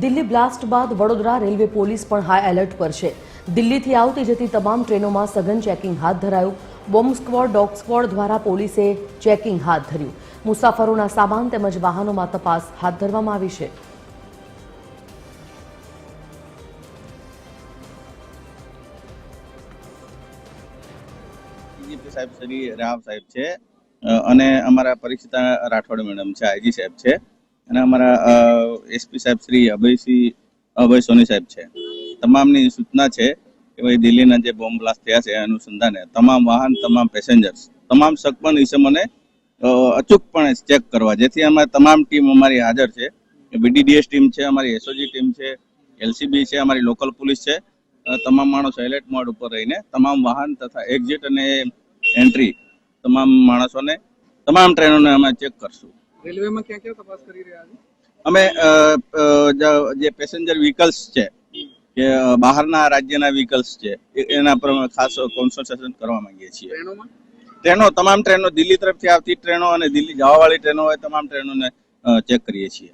Delhi blast બાદ Vadodara railway police પણ high alert પર છે. દિલ્હીથી આવતી જતી તમામ ટ્રેનોમાં સઘન ચેકિંગ હાથ ધરાયું. બોમ્બ સ્ક્વોડ, ડોગ સ્ક્વોડ દ્વારા પોલીસે ચેકિંગ હાથ ધર્યું. મુસાફરોના સામાન તેમજ વાહનોમાં તપાસ હાથ ધરવામાં આવી છે. સાહેબ શ્રી રાવ સાહેબ છે. અને અમારા પરીક્ષિતા રાઠોડ મેડમ છે, આઈજી સાહેબ છે. અને અમારા એસપી સાહેબ શ્રી અભયસિંહ અભય સોની સાહેબ છે. તમામની સૂચના છે કે ભાઈ દિલ્હીના જે બોમ્બ બ્લાસ્ટ થયા છે અનુસંધાને તમામ વાહન તમામ પેસેન્જર્સ તમામ સગમન ઇસમોને અ, અચૂકપણે ચેક કરવા. જેથી અમારી તમામ ટીમ અમારી હાજર છે. બીડીડીએસ ટીમ છે અમારી એસઓજી ટીમ છે એલસીબી છે અમારી લોકલ પોલીસ છે. તમામ માણસો એલર્ટ મોડ ઉપર રહીને તમામ વાહન તથા એક્ઝિટ અને એન્ટ્રી તમામ માણસોને તમામ ટ્રેનોને અમે ચેક કરશું. રેલવેમાં ક્યાં ક્યાં તપાસ કરી રહ્યા છે? અમે જ- પેસેન્જર વ્હીકલ્સ છે કે બહારના રાજ્યના વ્હીકલ્સ છે એના પર ખાસ કોન્સન્ટ્રેશન કરવા માંગીએ છીએ. ટ્રેનો તમામ ટ્રેનો દિલ્હી તરફથી આવતી ટ્રેનો અને દિલ્હી જવાવાળી ટ્રેનો હોય તમામ ટ્રેનોને ચેક કરીએ છીએ.